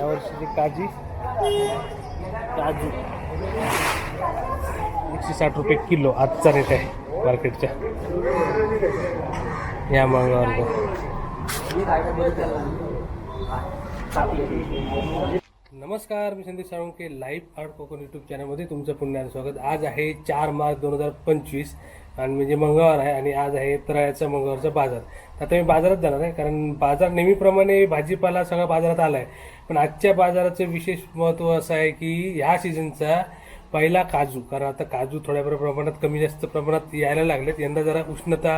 या वर्षीची काजी. काजू. एकशे साठ रुपये किलो आजचा रेट आहे मार्केटच्या या मंगळवार नमस्कार मी Sandeep Salunke live art Konkan YouTube चॅनलमध्ये तुमचं पुन्हा स्वागत. आज आहे चार मार्च दोन हजार पंचवीस. आणि म्हणजे मंगळवार आहे आणि आज आहे तराळ्याचा मंगळवारचा बाजार. आता मी बाजारात जाणार आहे कारण बाजार नेहमीप्रमाणे भाजीपाला सगळा बाजारात आला आहे पण आजच्या बाजाराचं विशेष महत्त्व असं आहे की ह्या सीझनचा पहिला काजू कारण आता काजू थोड्याफार प्रमाणात कमी जास्त प्रमाणात यायला लागलेत. यंदा जरा उष्णता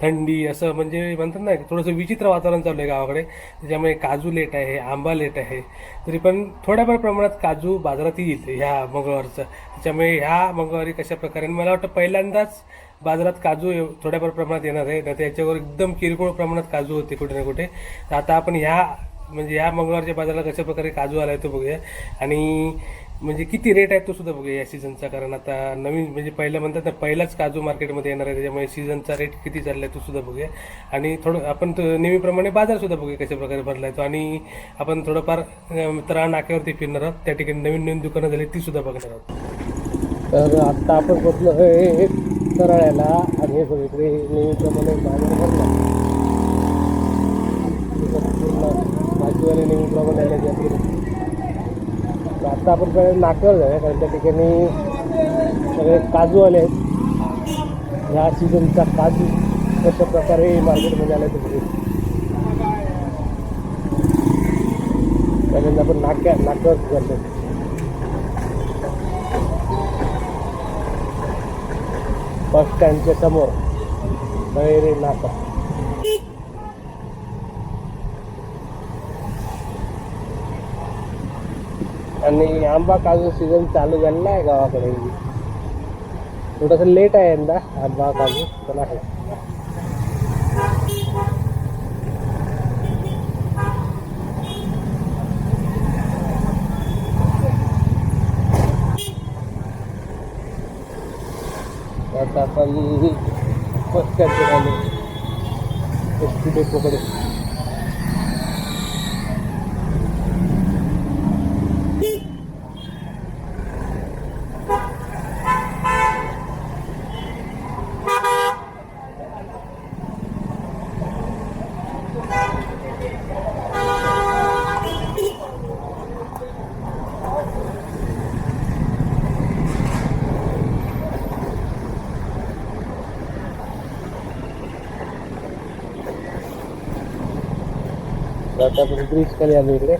थंडी असं म्हणजे म्हणतात ना थोडंसं विचित्र वातावरण चालू आहे गावाकडे. त्याच्यामुळे काजू लेट आहे आंबा लेट आहे. तरी पण थोड्याफार प्रमाणात काजू बाजारात येईल ह्या मंगळवारचं. त्याच्यामुळे ह्या मंगळवारी कशा प्रकारे आणि मला वाटतं पहिल्यांदाच बाजारात काजू थोड्याफार प्रमाणात येणार आहे. तर त्याच्यावर एकदम किरकोळ प्रमाणात काजू होते कुठे ना कुठे. तर आता आपण ह्या म्हणजे ह्या मंगळवारच्या बाजाराला कशा प्रकारे काजू आहे तो बघूया. आणि म्हणजे किती रेट आहे तो सुद्धा बघूया या सीझनचा कारण आता नवीन म्हणजे पहिलं म्हणतात ना पहिलाच काजू मार्केटमध्ये येणार आहे. त्याच्यामुळे सीझनचा रेट किती चालला आहे तो सुद्धा बघूया. आणि थोडं आपण नेहमीप्रमाणे बाजार सुद्धा बघूया कशा प्रकारे भरलाय तो. आणि आपण थोडंफार अं, तरा नाक्यावरती फिरणार आहोत. त्या ठिकाणी नवीन नवीन दुकानं झाली ती सुद्धा बघणार आहोत. तर आत्ता आपण बसलो हे तरळ्याला आणि हे सगळीकडे नेहमीप्रमाणे बाजार भरला भाजीवाले नेहमीप्रमाणे आले आपले तर आत्ता आपण पहिले नाक्यावर जाऊया कारण त्या ठिकाणी सगळे काजू आले आहेत. ह्या सीझनचा काजू कशा प्रकारे मार्केटमध्ये आला ते पहिल्यांदा आपण नाक्या नाक्यावर जातो बस स्टँडच्या समोर बहिरे नाका. आणि आंबा काजू सीझन चालू झालेला आहे गावाकडे. थोडंसं लेट आहे यंदा आंबा काजू पण आहे. आता आपण बस स्टँडकडे एस टी डेपोकडे. आता आपण ब्रिज खाली आलो इकडे.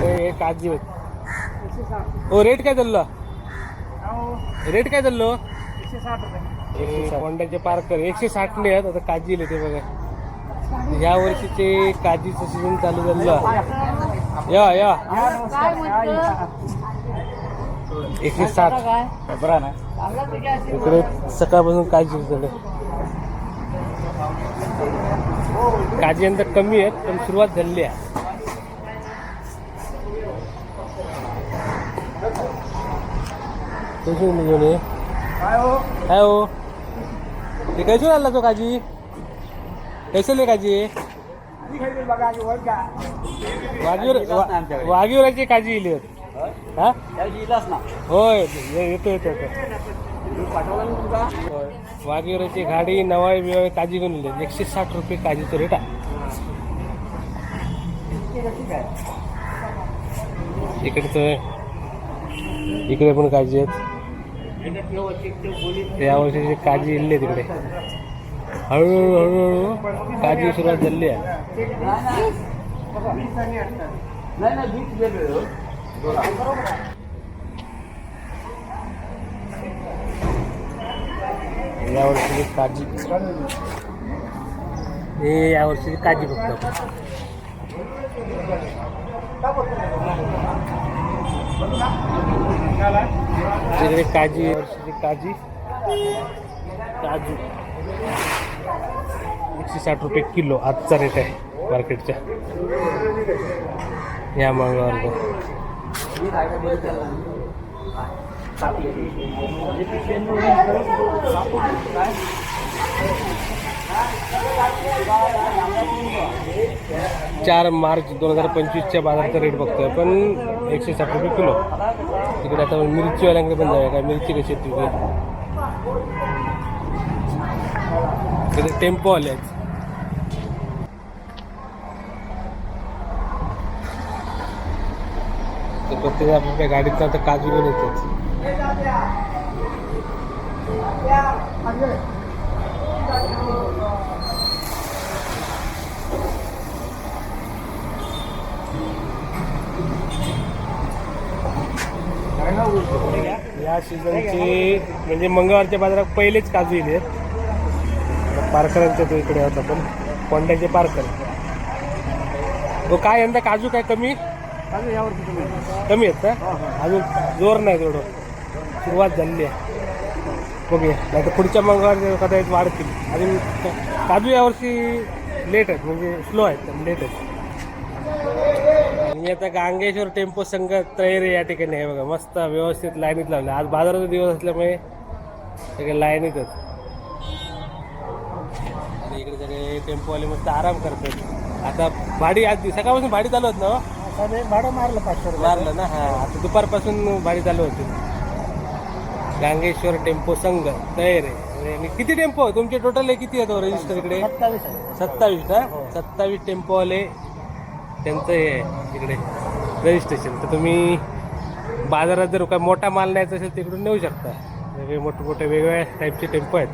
हे काजी आहेत हो रेट काय चाललं? रेट काय चाललो? होंडाचे पार्कर एकशे साठ ने आहेत. आता काजी ते बघा. या वर्षीचे काजीचं सीझन चालू झालं या या. एकशे साठ बरा ना. इकडे सकाळपासून काजी झालं काजी यंदा कमी आहेत पण सुरुवात झालेली आहे. कशी घेऊन ये काय हो? ते कैसे आणला तो काजी कैसे ले काजी वागीवर वागीवराची काजी इली होती. हा होय ये- येतो येतो येतो होय. वागीवराची गाडी नवाळी बिवाळी काजी इली एकशे साठ रुपये काजीचं रेट आहे इकडचं इकडे पण काजी आहेत या वर्षीची काजी इल्ली तिकडे हळूहळू हळूहळू काजी सुरुवात झाली आहे यावर्षी काजी हे यावर्षी काजी बघतो तिकडे काजी यावर्षी काजी काजू एकशे साठ रुपये किलो आजचा रेट आहे मार्केटच्या या मंगळवार चार मार्च दोन हजार पंचवीसच्या बाजाराचा रेट बघतोय पण एकशे साठ रुपये किलो. तिकडे आता मिरचीवाल्यांकडे पण जाऊया काय मिरची कशी तिकडे? तिथे टेम्पो आले आहेत तर प्रत्येक आपल्या गाडीत आता काजू घेऊन येतात. या सीझनचे म्हणजे मंगळवारच्या बाजारात पहिलेच काजू येते पारकरांच्या तो इकडे होता पण कोंड्याचे पारकर. तो काय यंदा काजू काय कमी? कमी आहेत. का? अजून जोर नाही तेवढं. सुरुवात झालेली आहे. बघूया. नाही तर पुढच्या मंगळवार कदाचित वाढतील अजून काजू यावर्षी लेट आहेत. म्हणजे स्लो आहेत लेट आहेत. मी आता गांगेश्वर टेम्पो संघ तयारी या ठिकाणी आहे बघा. मस्त व्यवस्थित लाईनीत लावले आज बाजाराचा दिवस असल्यामुळे सगळे लाईनीतच आणि इकडे सगळे टेम्पोवाले मस्त आराम करतात. आता भाडी आज सकाळपासून भाडी चालू होत ना हो? भाडं मारलं पाचशे मारलं ना हा. आता दुपारपासून भाडी चालू होती गांगेश्वर टेम्पो संघ तयार आहे. आणि किती टेम्पो आहे? तुमचे टोटल किती आहेत रजिस्टर इकडे? सत्तावीस आहे. सत्तावीस का सत्तावीस टेम्पोवाले त्यांचं हे आहे इकडे रजिस्ट्रेशन तर तुम्ही बाजारात जर काय मोठा माल न्यायचा असेल तिकडून नेऊ शकता. वेगळे मोठे मोठे वेगवेगळ्या टाईपचे टेम्पो आहेत.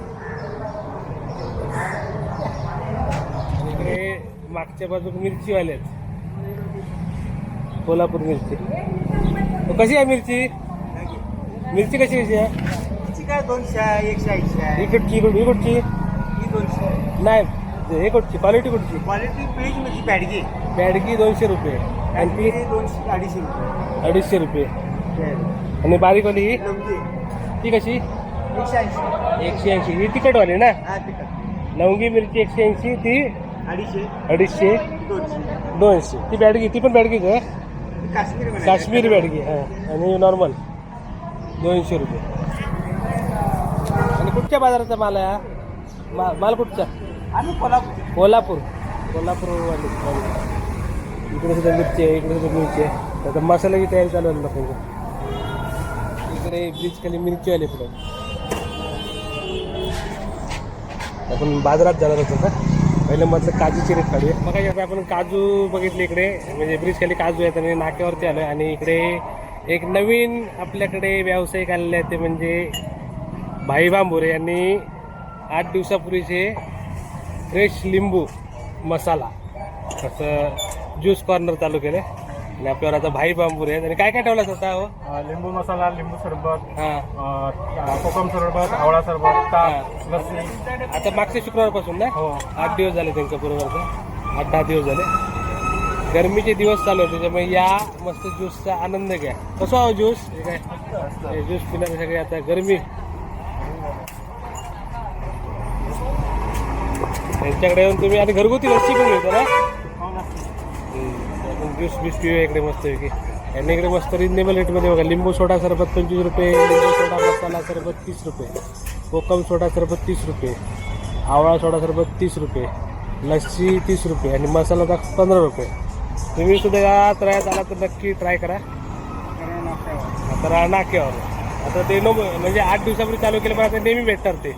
इकडे मागच्या बाजूक मिरचीवाले आहेत. कोल्हापूर मिरची. तो कशी आहे मिरची? मिरची कशी कशी आहे काय दोनशे आहे एकशे ऐंशी आहे. इकडची इकडची इकडची? ही दोनशे आहे. नाही हे कुठची? क्वालिटी कुठची? क्वालिटी पेज म्हणजे बॅडगी. बॅडगी दोनशे रुपये. आणि बॅडगी दोनशे अडीचशे रुपये. अडीचशे रुपये. आणि बारीकवाली ही? ती कशी? एकशे ऐंशी. एकशे ऐंशी. ही तिखटवाली ना? हा लवंगी मिरची एकशे ऐंशी ती अडीचशे. अडीचशे. दोनशे. दोनशे. ती बॅडगी ती पण बॅडगीच आहे? ही काश्मीरी. काश्मीरी बॅडगी हां. आणि नॉर्मल दोनशे रुपये. आणि कुठच्या बाजाराचा माल आहे हा? मा माल कुठचा? आम्ही कोल्हापूर. कोल्हापूर. कोल्हापूर वाले इकडे सुद्धा मिरची आहे इकडे सुद्धा मिरची आहे. आता मसाल्याची तयारी चालू आहे लोकांची इकडे ब्रिज खाली मिरची आले पुढे आपण बाजारात जाणार होतो का? पहिलं म्हटलं काजूची रेट काढूया. मग काय आता आपण काजू बघितले इकडे. म्हणजे ब्रिज खाली काजू आहेत आणि नाक्यावरती आलो आहे आणि इकडे एक नवीन आपल्याकडे व्यावसायिक आलेले आहेत ते म्हणजे भाई बांबुरे यांनी आठ दिवसापूर्वीचे फ्रेश लिंबू मसाला असं ज्यूस कॉर्नर चालू केलं आणि आपल्यावर आता भाई बांबूर आहेत. आणि काय काय ठेवलं होता हो? अं, लिंबू मसाला लिंबू सरबत हां. अं, कोकम सरबत आवळा सरबत ताक लस्सी. आता मागच्या शुक्रवारपासून ना? हो. आठ दिवस झाले त्यांच्या बरोबरचं आठ दहा दिवस झाले. गरमीचे दिवस चालू आहेत त्याच्यामुळे या मस्त ज्यूसचा आनंद घ्या. कसं हो ज्यूस? हे काय ज्यूस पिणारे सगळे आता गरमी. त्यांच्याकडे येऊन तुम्ही आणि घरगुती लस्सी पण घेतो ना? ज्यूस बीस पिऊया इकडे मस्त पैकी आणि इकडे मस्त रिजनेबल रेटमध्ये बघा लिंबू सोडा सरबत पंचवीस रुपये लिंबू सोडा मसाला सरबत तीस रुपये कोकम सोडा सरबत तीस रुपये आवळा सोडा सरबत तीस रुपये लस्सी तीस रुपये आणि मसाला दाख पंधरा रुपये. तुम्ही सुद्धा या त्रयात आला तर नक्की ट्राय करा. आता नाक्यावर. आता ते नो म्हणजे आठ दिवसापूर्वी चालू केलं पण आता नेहमी भेटतात ते.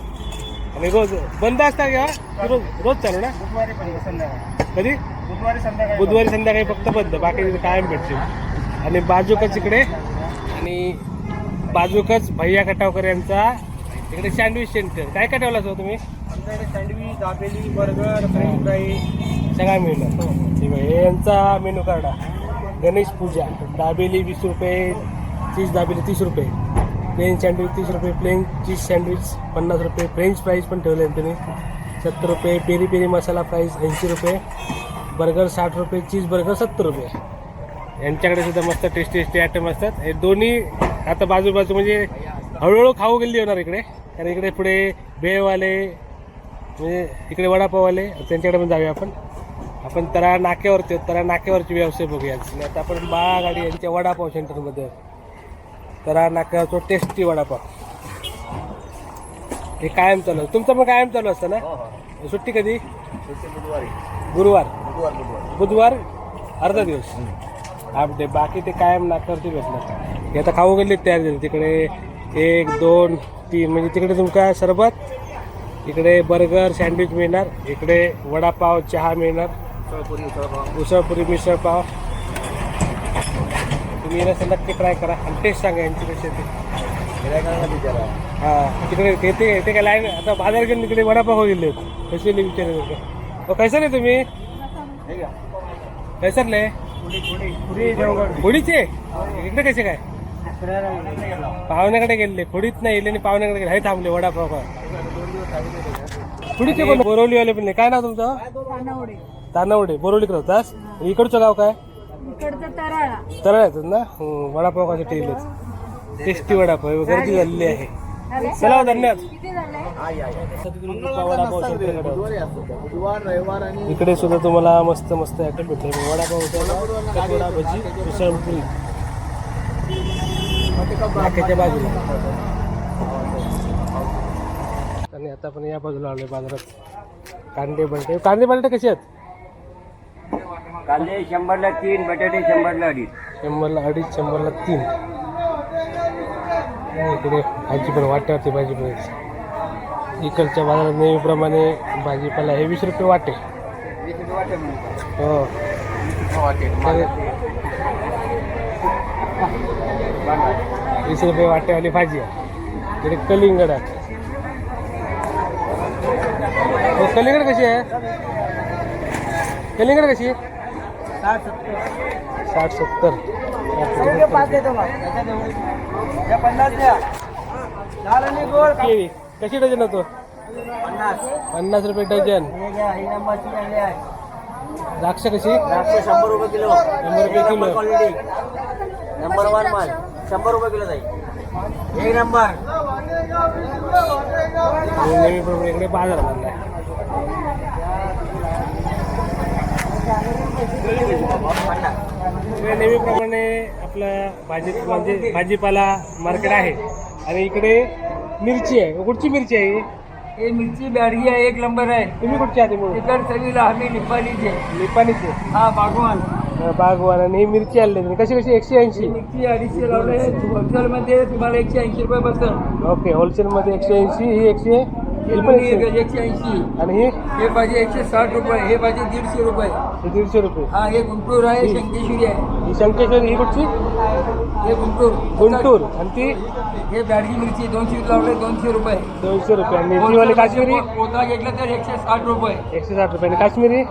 आणि रोज बंद असतात का? रोज रोज चालू ना? बुधवारी संध्याकाळी. कधी? बुधवारी संध्याकाळी बुधवारी संध्याकाळी फक्त बंद. बाकी कायम भेटतील. आणि बाजूकच इकडे आणि बाजूकच भैया कटावकर यांचा इकडे सँडविच सेंटर काय काय ठेवला सर तुम्ही? आमच्याकडे sandwich dabeli burger French fry सगळा मिळणार ठीक आहे. हे यांचा मेनू कार्ड आहे. गणेश पूजा. दाबेली वीस रुपये चीज दाबेली तीस रुपये. प्लेन सँडविच तीस रुपये प्लेन चीज सँडविच पन्नास रुपये. फ्रेंच फ्राईज पण ठेवले आहेत त्यांनी. सत्तर रुपये पेरी पेरी मसाला प्राईस ऐंशी रुपये बर्गर साठ रुपये चीज बर्गर सत्तर रुपये. यांच्याकडे सुद्धा मस्त टेस्टी टेस्टी आयटम असतात. हे दोन्ही आता बाजू बाजू म्हणजे हळूहळू खाऊ गेली होणार इकडे. कारण इकडे पुढे भेळवाले म्हणजे इकडे वडापाववाले त्यांच्याकडे पण जाऊया आपण. आपण तरा नाक्यावरती आहोत. तरा नाक्यावरची व्यवसाय बघूया. आता आपण बाळा गाडी यांच्या वडापाव सेंटरमध्ये तरा तर टेस्टी वडापाव. हे कायम चालू. तुमचं पण कायम चालू असतं ना? सुट्टी कधी? गुरुवार. बुधवार अर्धा दिवस. हाफ डे बाकी ते कायम नाकारते भेटणार हे आता खाऊ गेले तयार झाले. तिकडे एक दोन तीन म्हणजे तिकडे तुमका सरबत इकडे बर्गर सँडविच मिळणार इकडे वडापाव चहा मिळणार. उसळपुरी मिसळपाव. तुम्ही येणं असं नक्की ट्राय करा आणि टेस्ट सांगा यांची कशी येते हां तिकडे ते ते काय लाईन आता बाजार गेले तिकडे वडापाव हो गेले कसे विचार हो कैसर आहे तुम्ही कैसरले खोडीचे इकडे कसे काय? पाहुण्याकडे गेले खोडीत नाही गेले आणि पाहुण्याकडे गेले. हे थांबले वडापाव का खोडीचे पण बोरवलीवाले पण नाही. काय नाव तुमचं? तानावडे. बोरवलीकडे होतास इकडचं गाव काय? तराळा. तरळ्यातच ना? वडापाव कसं टेलच टेस्टी वडापाव गर्दी झालेली आहे. चला धन्यवाद. इकडे सुद्धा तुम्हाला मस्त मस्त आयटम भेटले. वडापाव होता कटवडा भजी मिसळपुरी नाक्याच्या बाजूला. आणि आता आपण या बाजूला आलोय बाजारात. कांदे बटाटे. कांदे बटाटे कसे आहेत? कांदे शंभरला तीन बटाटे शंभरला अडीच. शंभरला अडीच शंभरला तीन. इकडे भाजी पण वाट्यावरती भाजी पण इकडच्या बाजारात नेहमीप्रमाणे भाजीपाला हे वीस रुपये वाटे. हो. वीस रुपये वाटेवाली भाजी आहे. इकडे कलिंगड आहे. कलिंगड कशी आहे? कलिंगड कशी आहे? साठ सत्तर. केळी कशी डझन होतो पन्नास. रुपये डझन. द्राक्ष कशी? शंभर रुपये किलो. शंभर रुपये किलो. क्वालिटी नंबर वन माल. शंभर रुपये किलो जाईल एक नंबर इकडे बाजार आहे. इकडे नेहमीप्रमाणे आपलं भाजी म्हणजे भाजीपाला मार्केट आहे. आणि इकडे मिरची आहे. कुठची मिरची आहे ही? मिरची बॅडगी आहे एक नंबर आहे. तुम्ही कुठची आधी म्हणून तिकड सगळीला आम्ही निपाणीचे निपाणीची हा बागवान. बागवान. आणि ही मिरची आणली कशी कशी? एकशे ऐंशी. मिरची अडीचशे लावले होलसेल मध्ये तुम्हाला एकशे ऐंशी रुपये बसत. ओके होलसेलमध्ये एकशे ऐंशी ही एकशे ही पण एकशे. ऐंशी. आणि ही? हे पाहिजे एकशे साठ रुपये हे पाहिजे दीडशे रुपये. ही दीडशे रुपये. हा हे गुंटूर आहे शंकेश्वरी आहे. ही शंकेश्वरी ही कुठची? हे गुंटूर. गुंटूर. आणि ती? हे बॅडगी मिरची दोनशे लावले दोनशे रुपये. दोनशे रुपये. आणि ही वाली काश्मीरी? पोता घेतला तर एकशे साठ रुपये. एकशे साठ रुपये. आणि काश्मीरी?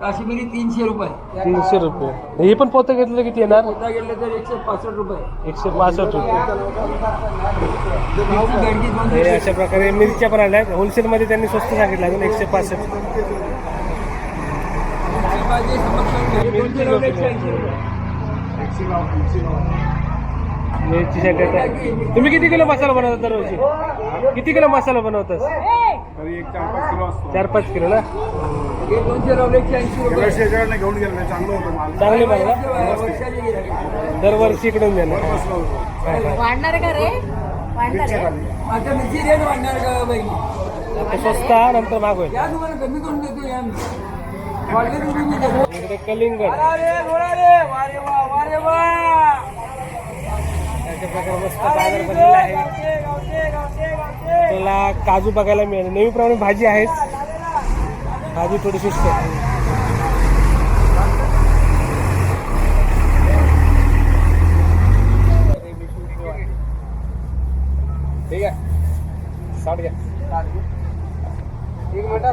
काश्मीरी तीनशे रुपये. तीनशे रुपये. ही पण पोतं घेतलं किती येणार? पोता घेतलं तर एकशे पासष्ट रुपये. एकशे पासष्ट रुपये. हे अशा प्रकारे मिरच्या पण आल्या. होलसेलमध्ये त्यांनी स्वस्त सांगितलं अजून एकशे पासष्ट. पाहिजे समक्ष दोनशे लावले एकशे ऐंशी रुपये. मिरचीसाठी आता तुम्ही किती किलो मसाला बनवता दरवर्षी? किती किलो मसाला तरी एक चार पाच किलो असतो. चार पाच किलो ना? घेऊन गेलं नाही चांगलं होतं माल. चांगले माल ना? वर्षाचे गिऱ्हाईक. दरवर्षी इकडून देणार वाढणार का रे? वाढणार आहे आता मिरची रेट वाढणार का बाई? आता स्वस्त नंतर महाग होईल तुम्हाला कमी करून देतो या वाढले कलिंगड. अरे गोळा रे. वारे वा वारे वा. अशा प्रकारे मस्त बाजार भरलेला आहे. त्याला काजू बघायला मिळेल. नेहमीप्रमाणे भाजी आहेच. भाजी थोडी सुस्त आहे. ठीक आहे साठ घ्या एक मिनिट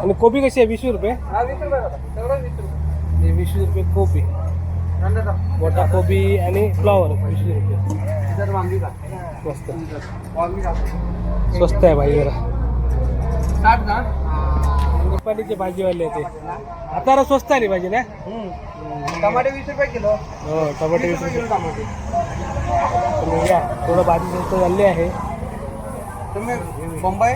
आणि कोबी कशी आहे वीस रुपये हा वीस रुपये दादा. सगळं वीस रुपये हे वीस रुपये कोबी। नंतर दादा. मोठा कोबी आणि फ्लॉवर वीस रुपये इधर वांगी का। मस्त। वांगी का। स्वस्त आहे भाजी जरा। साठ ना नेपाळीचे भाजीवाले ते. आता स्वस्त आली भाजी ना? टमाटे वीस रुपये किलो. हो टमाटे वीस रुपये टमाटे थोडं भाजी स्वस्त झाली आहे. तुम्ही मुंबई?